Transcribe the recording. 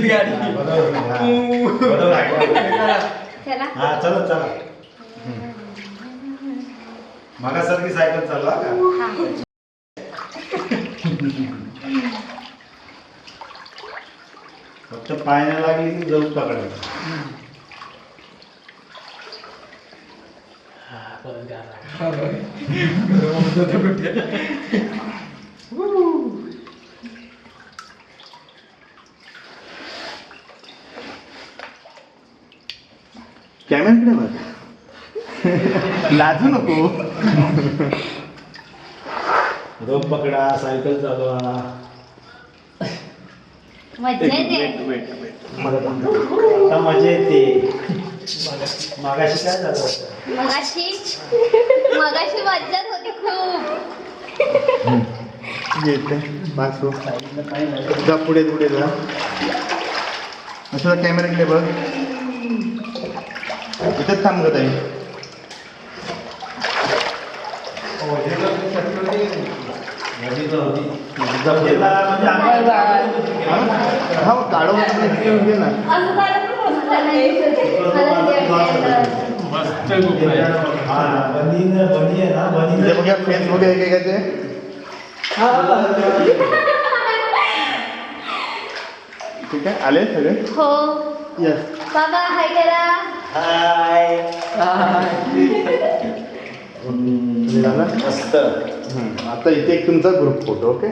हा चला चला. मागासारखी सायकल चालवा का? हा. फक्त पायाला लागली की जाऊ पकडायचं. कॅमेराकडे बघ. लाजू नको. रोप पकडा सायकल चालवा. मजा येते. आता मजा येते. मागाशी काय झालं होतं? मगाशी? मगाशी मज्जाच होती खूप. येते बासू जा पुढे पुढे जा. असं कॅमेराकडे बघ. होती. जमिनीला म्हणजे अंगाला हा घे ना. बनी आहे काय ते? ठीक आहे आले सगळे? हो. यस बाबा हाय करा. हाय झालं मस्त. हं. आता इथे एक तुमचा ग्रुप फोटो ओके